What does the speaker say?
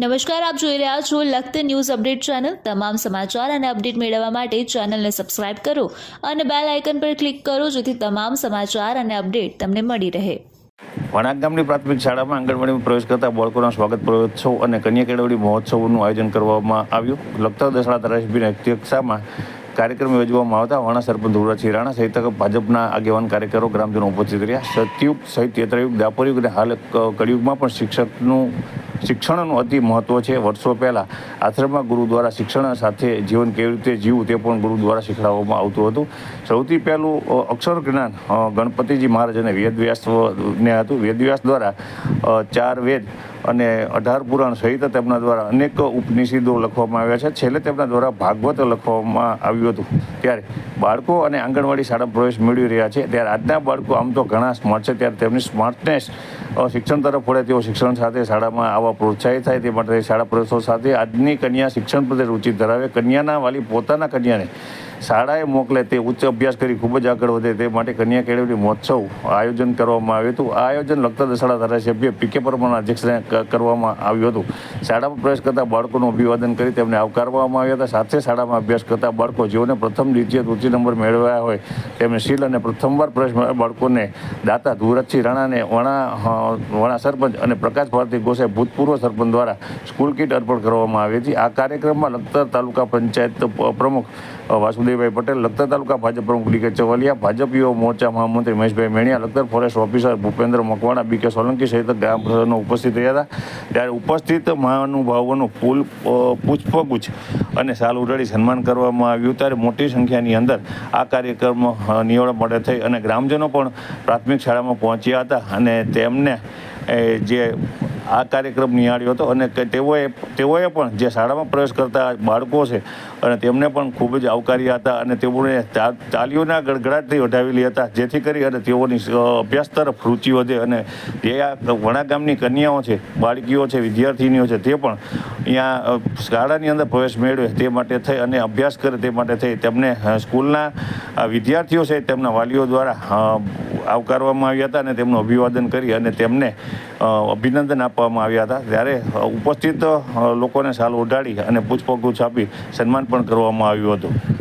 નમસ્કાર, આપ જોઈ રહ્યા છો લખત ન્યૂઝ અપડેટ ચેનલ. તમામ સમાચાર અને અપડેટ મેળવવા માટે ચેનલને સબસ્ક્રાઇબ કરો અને બેલ આઇકન પર ક્લિક કરો જેથી તમામ સમાચાર અને અપડેટ તમને મળી રહે. વણાક ગામની પ્રાથમિક શાળામાં આંગણવાડીમાં પ્રવેશ કરતા બાળકોના સ્વાગત પ્રવેશોત્સવ અને કન્યા કેળવણી મહોત્સવનું આયોજન કરવામાં આવ્યું. લખતર દસડા ધારાસભ્યની અધ્યક્ષામાં કાર્યક્રમ યોજવામાં આવતા વાણા સરપંચ ધુરાજી રાણા સહિત ભાજપના આગેવાન કાર્યકરો, ગ્રામજનો ઉપસ્થિત રહ્યા. સતયુગ સહિત ત્રેતરયુગ દાપરયુગ અને હાલ કળિયુગમાં પણ શિક્ષકનું શિક્ષણનું અતિ મહત્ત્વ છે. વર્ષો પહેલાં આશ્રમમાં ગુરુ દ્વારા શિક્ષણ સાથે જીવન કેવી રીતે જીવવું તે પણ ગુરુ દ્વારા શીખવાડવામાં આવતું હતું. સૌથી પહેલું અક્ષર જ્ઞાન ગણપતિજી મહારાજ અને વેદવ્યાસને હતું. વેદવ્યાસ દ્વારા ચાર વેદ અને અઢાર પુરાણ સહિત તેમના દ્વારા અનેક ઉપનિષદો લખવામાં આવ્યા છે. છેલ્લે તેમના દ્વારા ભાગવત લખવામાં આવ્યું હતું. ત્યારે બાળકો અને આંગણવાડી શાળા પ્રવેશ મેળવી રહ્યા છે. ત્યારે આજના બાળકો આમ તો ઘણા સ્માર્ટ છે. ત્યારે તેમની સ્માર્ટનેસ શિક્ષણ તરફ વળે તેઓ શિક્ષણ સાથે શાળામાં આવવા પ્રોત્સાહિત થાય તે માટે શાળા પ્રવેશો સાથે આજની કન્યા શિક્ષણ પ્રત્યે રુચિ ધરાવે. કન્યાના વાલી પોતાના કન્યાને શાળાએ મોકલે તે ઉચ્ચ અભ્યાસ કરી ખૂબ જ આગળ વધે તે માટે કન્યા કેળવણી મહોત્સવ આયોજન કરવામાં આવ્યું હતું. આ આયોજન લગતા દસાડા ધારાસભ્ય પી કે પરમારના અધ્યક્ષને કરવામાં આવ્યું હતું. શાળામાં પ્રવેશ કરતા બાળકોનું અભિવાદન કરી તેમને આવકારવામાં આવ્યા હતા. સાથે શાળામાં અભ્યાસ કરતા બાળકો જેઓને પ્રથમ દ્વિતીય, તૃતીય નંબર મેળવ્યા હોય તેમને શીલ અને પ્રથમવાર પ્રવેશ બાળકોને દાતા ધુરજસિંહ રાણાને વણા વણા સરપંચ અને પ્રકાશ ભારતી ગોસાઈ ભૂતપૂર્વ સરપંચ દ્વારા સ્કૂલ કીટ અર્પણ કરવામાં આવી હતી. આ કાર્યક્રમમાં લખતર તાલુકા પંચાયત પ્રમુખ વાસુદેવભાઈ પટેલ લખતર તાલુકા ભાજપ પ્રમુખ ડીકે ચવલિયા ભાજપ યુવા મોરચા મહામંત્રી Maheshbhai Meniya Lakhtar forest officer Bhupendra Makwana BK Solanki સહિત ગ્રામ પ્રધાનો ઉપસ્થિત રહ્યા હતા. ત્યારે ઉપસ્થિત મહાનુભાવોનું ફૂલ પુષ્પગુચ્છ અને સાલ ઉડાડી સન્માન કરવામાં આવ્યું. ત્યારે મોટી સંખ્યાની અંદર આ કાર્યક્રમ અ, નિવડ માટે થઈ અને ગ્રામજનો પણ પ્રાથમિક શાળામાં પહોંચ્યા હતા અને તેમને જે આ કાર્યક્રમ નિહાળ્યો હતો અને તેઓએ તેઓએ પણ જે શાળામાં પ્રવેશ કરતા બાળકો છે અને તેમને પણ ખૂબ જ આવકાર્યા હતા અને તેઓને તાલીઓના ગડગડાટથી વધાવેલી હતા. જેથી કરી અને તેઓની અભ્યાસ તરફ રુચિ વધે અને જે આ વણા ગામની કન્યાઓ છે, બાળકીઓ છે, વિદ્યાર્થીનીઓ છે તે પણ અહીંયા શાળાની અંદર પ્રવેશ મેળવે તે માટે થઈ અને અભ્યાસ કરે તે માટે થઈ. તેમને સ્કૂલના વિદ્યાર્થીઓ છે તેમના વાલીઓ દ્વારા આવકારવામાં આવ્યા હતા અને તેમનું અભિવાદન કરી અને તેમને અભિનંદન આપવામાં આવ્યા હતા. ત્યારે ઉપસ્થિત લોકોને સાલ ઓઢાડી અને પુષ્પગુચ્છ આપી સન્માન પણ કરવામાં આવ્યું હતું.